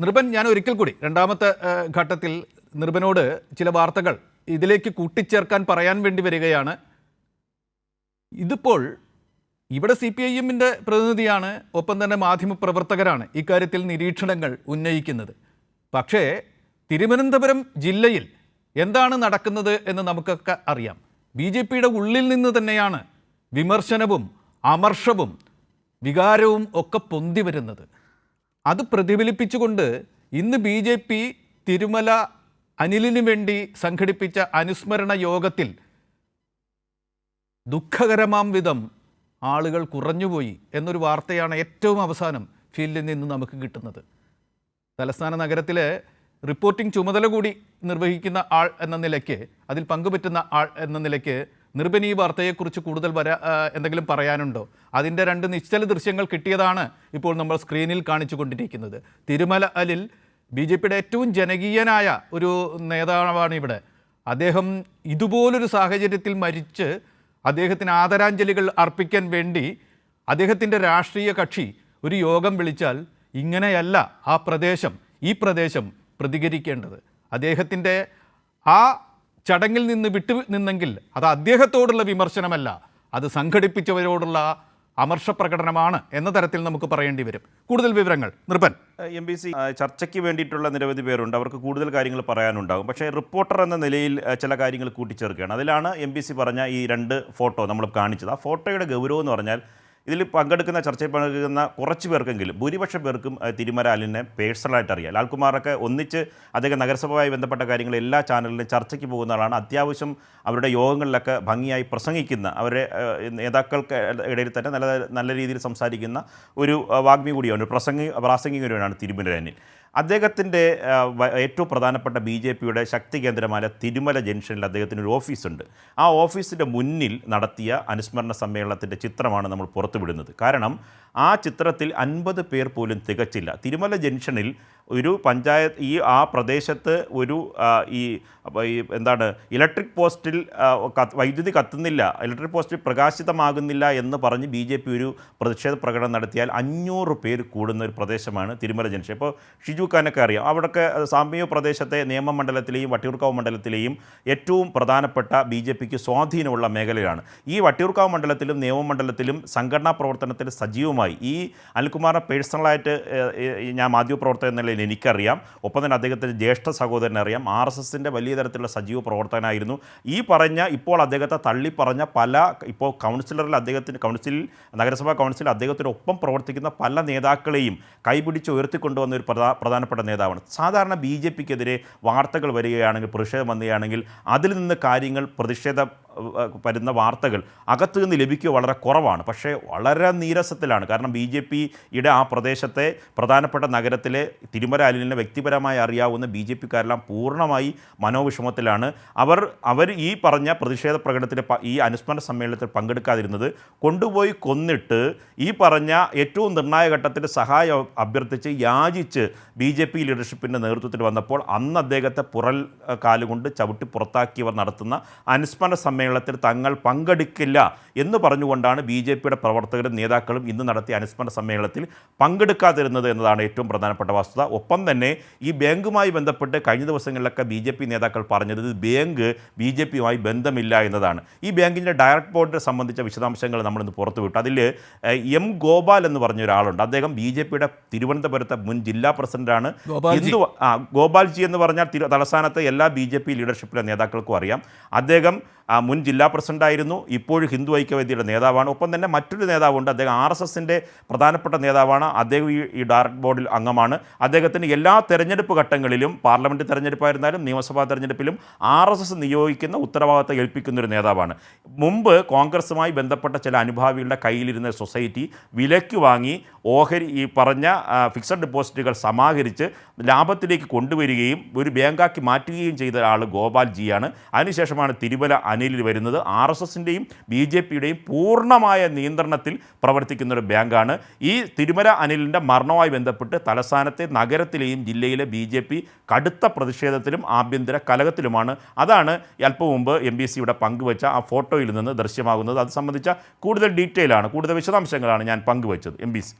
നിർബൻ ഞാൻ ഒരിക്കൽ കൂടി രണ്ടാമത്തെ ഘട്ടത്തിൽ നിർബനോട് ചില വാർത്തകൾ ഇതിലേക്ക് കൂട്ടിച്ചേർക്കാൻ പറയാൻ വേണ്ടി വരികയാണ്. ഇതിപ്പോൾ ഇവിടെ സി പി ഐ എമ്മിന്റെ പ്രതിനിധിയാണ് ഒപ്പം തന്നെ മാധ്യമപ്രവർത്തകരാണ് ഇക്കാര്യത്തിൽ നിരീക്ഷണങ്ങൾ ഉന്നയിക്കുന്നത്. പക്ഷേ തിരുവനന്തപുരം ജില്ലയിൽ എന്താണ് നടക്കുന്നത് എന്ന് നമുക്കൊക്കെ അറിയാം. ബി ജെ പിയുടെ ഉള്ളിൽ നിന്ന് തന്നെയാണ് വിമർശനവും അമർഷവും വികാരവും ഒക്കെ പൊന്തി വരുന്നത്. അത് പ്രതിഫലിപ്പിച്ചുകൊണ്ട് ഇന്ന് ബി ജെ പി തിരുമല അനിലിനു വേണ്ടി സംഘടിപ്പിച്ച അനുസ്മരണ യോഗത്തിൽ ദുഃഖകരമാം വിധം ആളുകൾ കുറഞ്ഞുപോയി എന്നൊരു വാർത്തയാണ് ഏറ്റവും അവസാനം ഫീൽഡിൽ നിന്ന് നമുക്ക് കിട്ടുന്നത്. തലസ്ഥാന നഗരത്തിലെ റിപ്പോർട്ടിംഗ് ചുമതല കൂടി നിർവഹിക്കുന്ന ആൾ എന്ന നിലയ്ക്ക് അതിൽ പങ്കുപറ്റുന്ന ആൾ എന്ന നിലയ്ക്ക് നിർബൻ ഈ വാർത്തയെക്കുറിച്ച് കൂടുതൽ വരാ എന്തെങ്കിലും പറയാനുണ്ടോ? അതിന്റെ രണ്ട് നിശ്ചല ദൃശ്യങ്ങൾ കിട്ടിയതാണ് ഇപ്പോൾ നമ്മൾ സ്ക്രീനിൽ കാണിച്ചു കൊണ്ടിരിക്കുന്നത് തിരുമല അലിൽ ബി ജെ പിയുടെ ഏറ്റവും ജനകീയനായ ഒരു നേതാവാണ് ഇവിടെ അദ്ദേഹം ഇതുപോലൊരു സാഹചര്യത്തിൽ മരിച്ച് അദ്ദേഹത്തിന് ആദരാഞ്ജലികൾ അർപ്പിക്കാൻ വേണ്ടി അദ്ദേഹത്തിന്റെ രാഷ്ട്രീയ കക്ഷി ഒരു യോഗം വിളിച്ചാൽ ഇങ്ങനെയല്ല ആ പ്രദേശം ഈ പ്രദേശം പ്രതികരിക്കേണ്ടത്. അദ്ദേഹത്തിന്റെ ആ ചടങ്ങിൽ നിന്ന് വിട്ടു നിന്നെങ്കിൽ അത് അദ്ദേഹത്തോടുള്ള വിമർശനമല്ല അത് സംഘടിപ്പിച്ചവരോടുള്ള അമർഷ പ്രകടനമാണ് എന്ന തരത്തിൽ നമുക്ക് പറയേണ്ടി വരും. കൂടുതൽ വിവരങ്ങൾ നിർഭൻ എം ബി സി ചർച്ചയ്ക്ക് വേണ്ടിയിട്ടുള്ള നിരവധി പേരുണ്ട്. അവർക്ക് കൂടുതൽ കാര്യങ്ങൾ പറയാനുണ്ടാകും. പക്ഷേ റിപ്പോർട്ടർ എന്ന നിലയിൽ ചില കാര്യങ്ങൾ കൂട്ടിച്ചേർക്കുകയാണ്. അതിലാണ് എം ബി സി പറഞ്ഞ ഈ രണ്ട് ഫോട്ടോ നമ്മൾ കാണിച്ചത്. ആ ഫോട്ടോയുടെ ഗൗരവം എന്ന് പറഞ്ഞാൽ ഇതിൽ പങ്കെടുക്കുന്ന ചർച്ചയിൽ പങ്കെടുക്കുന്ന കുറച്ച് പേർക്കെങ്കിലും ഭൂരിപക്ഷം പേർക്കും തിരുമരാലിനെ പേഴ്സണലായിട്ട് അറിയാം. ലാൽകുമാറൊക്കെ ഒന്നിച്ച് അദ്ദേഹം നഗരസഭയുമായി ബന്ധപ്പെട്ട കാര്യങ്ങൾ എല്ലാ ചാനലിലും ചർച്ചയ്ക്ക് പോകുന്ന ആളാണ്. അത്യാവശ്യം അവരുടെ യോഗങ്ങളിലൊക്കെ ഭംഗിയായി പ്രസംഗിക്കുന്ന അവരെ നേതാക്കൾക്ക് ഇടയിൽ തന്നെ നല്ല നല്ല രീതിയിൽ സംസാരിക്കുന്ന ഒരു വാഗ്മി കൂടിയാണ് ഒരു പ്രസംഗി പ്രാസംഗിക ഒരുവനാണ് അനിൽ അദ്ദേഹത്തിന്റെ ഏറ്റവും പ്രധാനപ്പെട്ട ബി ജെ പിയുടെ ശക്തി കേന്ദ്രമായ തിരുമല ജംഗ്ഷനിൽ അദ്ദേഹത്തിന് ഒരു ഓഫീസുണ്ട്. ആ ഓഫീസിന്റെ മുന്നിൽ നടത്തിയ അനുസ്മരണ സമ്മേളനത്തിന്റെ ചിത്രമാണ് നമ്മൾ പുറത്തുവിടുന്നത്. കാരണം ആ ചിത്രത്തിൽ അൻപത് പേർ പോലും തികച്ചില്ല. തിരുമല ജംഗ്ഷനിൽ ഒരു പഞ്ചായത്ത് ഈ ആ പ്രദേശത്ത് ഒരു ഈ എന്താണ് ഇലക്ട്രിക് പോസ്റ്റിൽ വൈദ്യുതി കത്തുന്നില്ല ഇലക്ട്രിക് പോസ്റ്റിൽ പ്രകാശിതമാകുന്നില്ല എന്ന് പറഞ്ഞ് ബി ജെ പി ഒരു പ്രതിഷേധ പ്രകടനം നടത്തിയാൽ അഞ്ഞൂറ് പേര് കൂടുന്ന ഒരു പ്രദേശമാണ് തിരുമല ജംഗ്ഷൻ. ഇപ്പോൾ ഷിജു ഖാനൊക്കെ അറിയാം. അവിടെയൊക്കെ സാമ്യ പ്രദേശത്തെ നിയമമണ്ഡലത്തിലെയും വട്ടിയൂർക്കാവ് മണ്ഡലത്തിലെയും ഏറ്റവും പ്രധാനപ്പെട്ട ബി ജെ പിക്ക് സ്വാധീനമുള്ള മേഖലയാണ് ഈ വട്ടിയൂർക്കാവ് മണ്ഡലത്തിലും നിയമമണ്ഡലത്തിലും സംഘടനാ പ്രവർത്തനത്തിൽ സജീവമായി. ഈ അനിൽകുമാറിനെ പേഴ്സണലായിട്ട് ഞാൻ മാധ്യമപ്രവർത്തകൻ എന്ന നിലയിൽ എനിക്കറിയാം. ഒപ്പം തന്നെ അദ്ദേഹത്തിന്റെ ജ്യേഷ്ഠ സഹോദരനെ അറിയാം. ആർ എസ് എസിന്റെ വലിയ തരത്തിലുള്ള സജീവ പ്രവർത്തകനായിരുന്നു. ഈ പറഞ്ഞ ഇപ്പോൾ അദ്ദേഹത്തെ തള്ളി പറഞ്ഞ പല ഇപ്പോൾ കൗൺസിലറിൽ അദ്ദേഹത്തിന് കൗൺസിലിൽ നഗരസഭാ കൗൺസിലിൽ അദ്ദേഹത്തിനൊപ്പം പ്രവർത്തിക്കുന്ന പല നേതാക്കളെയും കൈപിടിച്ച് ഉയർത്തിക്കൊണ്ടുവന്ന ഒരു പ്രധാ പ്രധാനപ്പെട്ട നേതാവാണ്. സാധാരണ ബി ജെ പിക്കെതിരെ വാർത്തകൾ വരികയാണെങ്കിൽ പ്രതിഷേധം വന്നുകയാണെങ്കിൽ അതിൽ നിന്ന് കാര്യങ്ങൾ പ്രതിഷേധ വരുന്ന വാർത്തകൾ അകത്തു നിന്ന് ലഭിക്കുക വളരെ കുറവാണ്. പക്ഷേ വളരെ നീരസത്തിലാണ്. കാരണം ബി ജെ പിയുടെ ആ പ്രദേശത്തെ പ്രധാനപ്പെട്ട നഗരത്തിലെ തിരുമല അലിനെ വ്യക്തിപരമായി അറിയാവുന്ന ബി ജെ പിക്കാരെല്ലാം പൂർണമായി മനോവിഷമത്തിലാണ്. അവർ അവർ ഈ പറഞ്ഞ പ്രതിഷേധ പ്രകടനത്തിൽ ഈ അനുസ്മരണ സമ്മേളനത്തിൽ പങ്കെടുക്കാതിരുന്നത് കൊണ്ടുപോയി കൊന്നിട്ട് ഈ പറഞ്ഞ ഏറ്റവും നിർണായക ഘട്ടത്തിൽ സഹായം അഭ്യർത്ഥിച്ച് യാചിച്ച് ബി ജെ പി ലീഡർഷിപ്പിന്റെ നേതൃത്വത്തിൽ വന്നപ്പോൾ അന്ന് അദ്ദേഹത്തെ പുറൽ കാലുകൊണ്ട് ചവിട്ടി പുറത്താക്കിയവർ നടത്തുന്ന അനുസ്മരണ സമ്മേളനത്തിൽ തങ്ങൾ പങ്കെടുക്കില്ല എന്ന് പറഞ്ഞുകൊണ്ടാണ് ബി ജെ പിയുടെ പ്രവർത്തകരും നേതാക്കളും ഇന്ന് നടത്തിയ അനുസ്മരണ സമ്മേളനത്തിൽ പങ്കെടുക്കാതിരുന്നത് എന്നതാണ് ഏറ്റവും പ്രധാനപ്പെട്ട വസ്തുത. ഒപ്പം തന്നെ ഈ ബാങ്കുമായി ബന്ധപ്പെട്ട് കഴിഞ്ഞ ദിവസങ്ങളിലൊക്കെ ബി ജെ പി നേതാക്കൾ പറഞ്ഞത് ഇത് ബാങ്ക് ബി ജെ പിയുമായി ബന്ധമില്ല എന്നതാണ്. ഈ ബാങ്കിന്റെ ഡയറക്ട് ബോർഡിനെ സംബന്ധിച്ച വിശദാംശങ്ങൾ നമ്മളിന്ന് പുറത്തുവിട്ടു. അതിൽ എം ഗോപാൽ എന്ന് പറഞ്ഞ ഒരാളുണ്ട്. അദ്ദേഹം ബി ജെ പിയുടെ തിരുവനന്തപുരത്തെ മുൻ ജില്ലാ പ്രസിഡന്റാണ്. ഹിന്ദു ആ ഗോപാൽജി എന്ന് പറഞ്ഞാൽ തലസ്ഥാനത്തെ എല്ലാ ബി ജെ പി ലീഡർഷിപ്പിലെ നേതാക്കൾക്കും അറിയാം. അദ്ദേഹം ആ, ജില്ലാ പ്രസിഡന്റായിരുന്നു ഇപ്പോഴും ഹിന്ദു ഐക്യവേദിയുടെ നേതാവാണ്. ഒപ്പം തന്നെ മറ്റൊരു നേതാവുണ്ട് അദ്ദേഹം ആർ എസ് എസിന്റെ പ്രധാനപ്പെട്ട നേതാവാണ്. അദ്ദേഹം ഈ ഡയറക്ട് ബോർഡിൽ അംഗമാണ്. അദ്ദേഹത്തിന് എല്ലാ തെരഞ്ഞെടുപ്പ് ഘട്ടങ്ങളിലും പാർലമെന്റ് തെരഞ്ഞെടുപ്പായിരുന്നാലും നിയമസഭാ തെരഞ്ഞെടുപ്പിലും ആർ എസ് എസ് നിയോഗിക്കുന്ന ഉത്തരവാദിത്തം ഏൽപ്പിക്കുന്ന ഒരു നേതാവാണ്. മുമ്പ് കോൺഗ്രസുമായി ബന്ധപ്പെട്ട ചില അനുഭാവികളുടെ കയ്യിലിരുന്ന സൊസൈറ്റി വിലയ്ക്ക് വാങ്ങി ഓഹരി ഈ പറഞ്ഞ ഫിക്സഡ് ഡെപ്പോസിറ്റുകൾ സമാഹരിച്ച് ലാഭത്തിലേക്ക് കൊണ്ടുവരികയും ഒരു ബാങ്കാക്കി മാറ്റുകയും ചെയ്ത ആൾ ഗോപാൽ ജിയാണ്. അതിനുശേഷമാണ് തിരുമല അനിലിൽ വരുന്നത്. ആർ എസ് എസിന്റെയും ബി ജെ പിയുടെയും പൂർണമായ നിയന്ത്രണത്തിൽ പ്രവർത്തിക്കുന്ന ഒരു ബാങ്കാണ്. ഈ തിരുമല അനിലിന്റെ മരണവുമായി ബന്ധപ്പെട്ട് തലസ്ഥാനത്തെ നഗരത്തിലെയും ജില്ലയിലെ ബി ജെ പി കടുത്ത പ്രതിഷേധത്തിലും ആഭ്യന്തര കലകത്തിലുമാണ് അതാണ് അല്പം മുമ്പ് എം ബി സിയുടെ പങ്കുവച്ച ആ ഫോട്ടോയിൽ നിന്ന് ദൃശ്യമാകുന്നത്. അത് സംബന്ധിച്ച കൂടുതൽ ഡീറ്റെയിൽ ആണ്. കൂടുതൽ വിശദാംശങ്ങളാണ് ഞാൻ പങ്കുവച്ചത്. M B C.